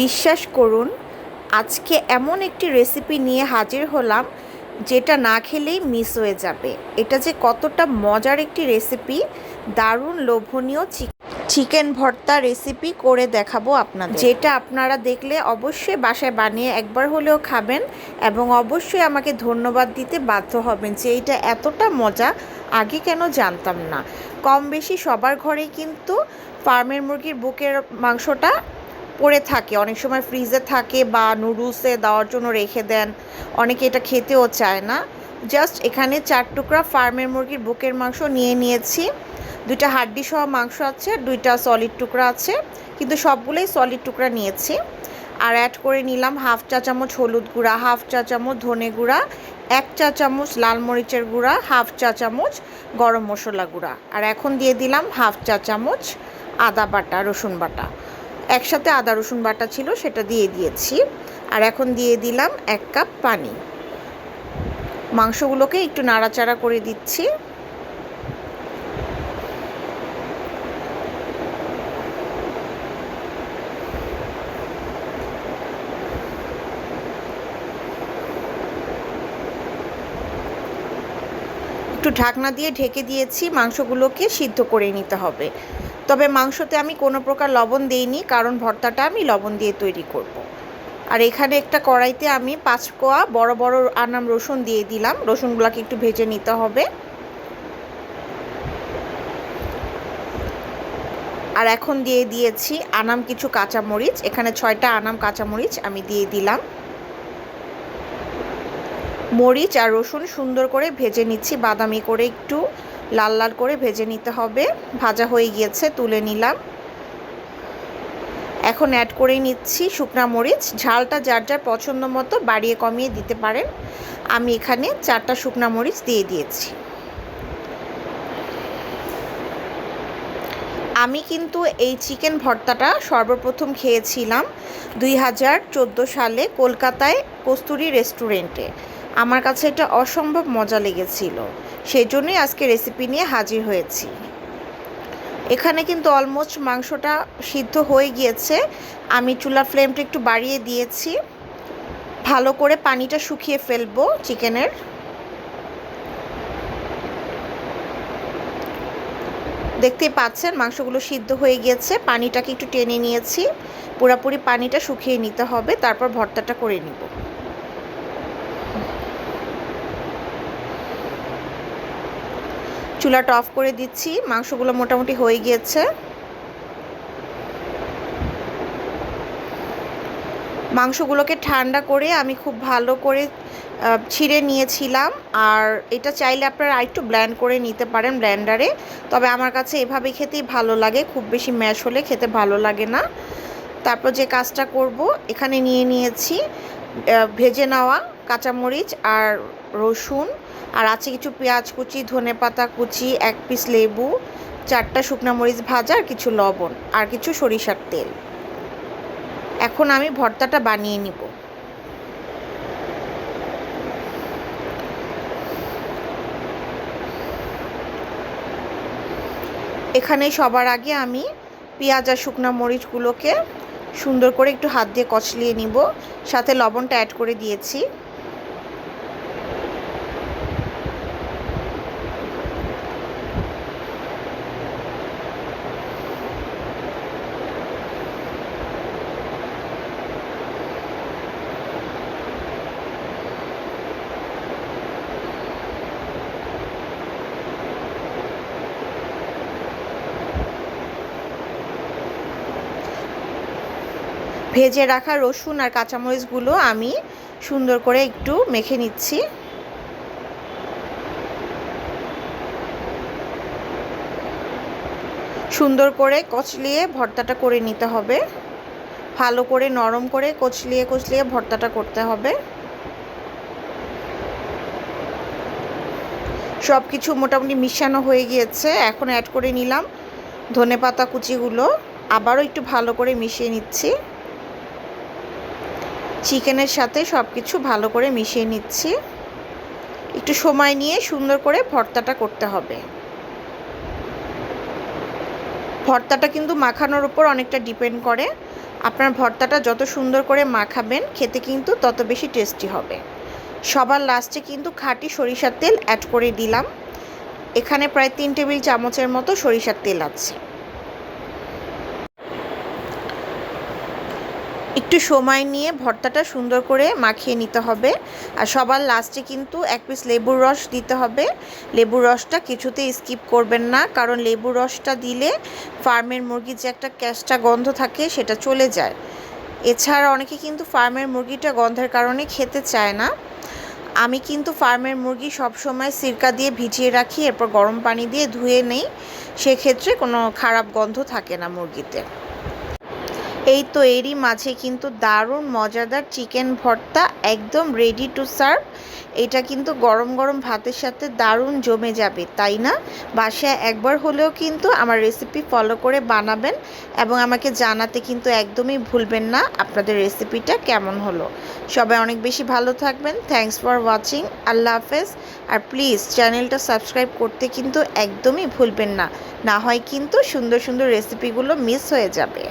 বিশ্বাস করুন, আজকে এমন একটি রেসিপি নিয়ে হাজির হলাম যেটা না খেলেই মিস হয়ে যাবে। এটা যে কতটা মজার একটি রেসিপি দারুণ লোভনীয় চিকেন ভর্তা রেসিপি করে দেখাবো আপনাদের। যেটা আপনারা দেখলে অবশ্যই বাসায় বানিয়ে একবার হলেও খাবেন এবং অবশ্যই আমাকে ধন্যবাদ দিতে বাধ্য হবেন যে এটা এতটা মজা, আগে কেন জানতাম না। কম বেশি সবার ঘরেই কিন্তু ফার্মের মুরগির বুকের মাংসটা পড়ে থাকে, অনেক সময় ফ্রিজে থাকে বা নুডলসে দেওয়ার জন্য রেখে দেন, অনেকে এটা খেতেও চায় না। জাস্ট এখানে চার টুকরা ফার্মের মুরগির বুকের মাংস নিয়ে নিয়েছি। দুইটা হাড্ডি সহ মাংস আছে, দুইটা সলিড টুকরা আছে, কিন্তু সবগুলোই সলিড টুকরা নিয়েছি। আর অ্যাড করে নিলাম হাফ চা চামচ হলুদ গুঁড়া হাফ চা চামচ ধনে গুঁড়া, এক চা চামচ লাল মরিচের গুঁড়া হাফ চা চামচ গরম মশলা গুঁড়া। আর এখন দিয়ে দিলাম হাফ চা চামচ আদা বাটা, রসুন বাটা। একসাথে আদা, রসুন বাটা ছিল, সেটা দিয়ে দিয়েছি। আর এখন দিয়ে দিলাম এক কাপ পানি। মাংসগুলোকে একটু নাড়াচাড়া করে দিচ্ছি। একটু ঢাকনা দিয়ে ঢেকে দিয়েছি, মাংসগুলোকে সিদ্ধ করে নিতে হবে। তবে মাংসতে আমি কোনো প্রকার লবণ দিইনি, কারণ ভর্তাটা আমি লবণ দিয়ে তৈরি করব। আর এখানে একটা কড়াইতে আমি পাঁচ কোয়া বড় বড় আনাম রসুন দিয়ে দিলাম। রসুনগুলোকে একটু ভেজে নিতে হবে। আর এখন দিয়ে দিয়েছি আনাম কিছু কাঁচামরিচ। এখানে ছয়টা আনাম কাঁচামরিচ আমি দিয়ে দিলাম। মরিচ আর রসুন সুন্দর করে ভেজে নিচ্ছি। বাদামি করে একটু লাল লাল করে ভেজে নিতে হবে। ভাজা হয়ে গিয়েছে, তুলে নিলাম। এখন অ্যাড করে নিচ্ছি শুকনা মরিচ। ঝালটা যার যার পছন্দ মতো বাড়িয়ে কমিয়ে দিতে পারেন। আমি এখানে চারটা শুকনা মরিচ দিয়ে দিয়েছি। আমি কিন্তু এই চিকেন ভর্তাটা সর্বপ্রথম খেয়েছিলাম দুই হাজার চোদ্দ সালে কলকাতায় কস্তুরি রেস্টুরেন্টে। আমার কাছে এটা অসম্ভব মজা লেগেছিল। সেই জন্যই আজকে রেসিপি নিয়ে হাজির হয়েছি। এখানে কিন্তু অলমোস্ট মাংসটা সিদ্ধ হয়ে গিয়েছে। আমি চুলার ফ্লেমটা একটু বাড়িয়ে দিয়েছি। ভালো করে পানিটা শুকিয়ে ফেলব চিকেনের দেখতেই পাচ্ছেন মাংসগুলো সিদ্ধ হয়ে গিয়েছে। পানিটাকে একটু টেনে নিয়েছি। পুরাপুরি পানিটা শুকিয়ে নিতে হবে। তারপর ভর্তাটা করে নিব। চুলাটা অফ করে দিচ্ছি। মাংসগুলো মোটামুটি হয়ে গিয়েছে। মাংসগুলোকে ঠান্ডা করে আমি খুব ভালো করে ছিঁড়ে নিয়েছিলাম। আর এটা চাইলে আপনারা আরেকটু ব্ল্যান্ড করে নিতে পারেন ব্ল্যান্ডারে। তবে আমার কাছে এভাবে খেতেই ভালো লাগে। খুব বেশি ম্যাশ হলে খেতে ভালো লাগে না। তারপর যে কাজটা করব, এখানে নিয়ে নিয়েছি ভেজে নেওয়া কাঁচামরিচ আর রসুন। আর আছে কিছু পেঁয়াজ কুচি, ধনে পাতা কুচি, এক পিস লেবু, চারটা শুকনা মরিচ ভাজা আর কিছু লবণ আর কিছু সরিষার তেল। এখন আমি ভর্তাটা বানিয়ে নিব। এখানে সবার আগে আমি পেঁয়াজ আর শুকনা মরিচগুলোকে সুন্দর করে একটু হাত দিয়ে কচলিয়ে নিব। সাথে লবণটা অ্যাড করে দিয়েছি। ভেজে রাখা রসুন আর কাঁচামরিচগুলো আমি সুন্দর করে একটু মেখে নিচ্ছি। সুন্দর করে কচলিয়ে ভর্তাটা করে নিতে হবে। ভালো করে নরম করে কচলিয়ে কচলিয়ে ভর্তাটা করতে হবে। সব কিছু মোটামুটি মিশানো হয়ে গিয়েছে। এখন অ্যাড করে নিলাম ধনে পাতা কুচিগুলো। আবারও একটু ভালো করে মিশিয়ে নিচ্ছি। চিকেনের সাথে সব কিছু ভালো করে মিশিয়ে নিচ্ছি। একটু সময় নিয়ে সুন্দর করে ভর্তাটা করতে হবে। ভর্তাটা কিন্তু মাখানোর উপর অনেকটা ডিপেন্ড করে। আপনার ভর্তাটা যত সুন্দর করে মাখাবেন, খেতে কিন্তু তত বেশি টেস্টি হবে। সবার লাস্টে কিন্তু খাঁটি সরিষার তেল অ্যাড করে দিলাম। এখানে প্রায় তিন টেবিল চামচের মতো সরিষার তেল আছে। একটু সময় নিয়ে ভর্তাটা সুন্দর করে মাখিয়ে নিতে হবে। আর সবার লাস্টে কিন্তু এক পিস লেবুর রস দিতে হবে। লেবুর রসটা কিছুতেই স্কিপ করবেন না, কারণ লেবুর রসটা দিলে ফার্মের মুরগির যে একটা ক্যাশটা গন্ধ থাকে সেটা চলে যায়। এছাড়া অনেকে কিন্তু ফার্মের মুরগিটা গন্ধের কারণে খেতে চায় না। আমি কিন্তু ফার্মের মুরগি সবসময় সিরকা দিয়ে ভিজিয়ে রাখি, এরপর গরম পানি দিয়ে ধুয়ে নেই। সেক্ষেত্রে কোনো খারাপ গন্ধ থাকে না মুরগিতে। এই তো এরই মাঝে কিন্তু দারুণ মজাদার চিকেন ভর্তা একদম রেডি টু সার্ভ এটা কিন্তু গরম গরম ভাতের সাথে দারুণ জমে যাবে, তাই না? বাসায় একবার হলেও কিন্তু আমার রেসিপি ফলো করে বানাবেন এবং আমাকে জানাতে কিন্তু একদমই ভুলবেন না আপনাদের রেসিপিটা কেমন হলো। সবাই অনেক বেশি ভালো থাকবেন। থ্যাংকস ফর ওয়াচিং আল্লাহ হাফেজ। আর প্লিজ চ্যানেলটা সাবস্ক্রাইব করতে কিন্তু একদমই ভুলবেন না। না হয় কিন্তু সুন্দর সুন্দর রেসিপিগুলো মিস হয়ে যাবে।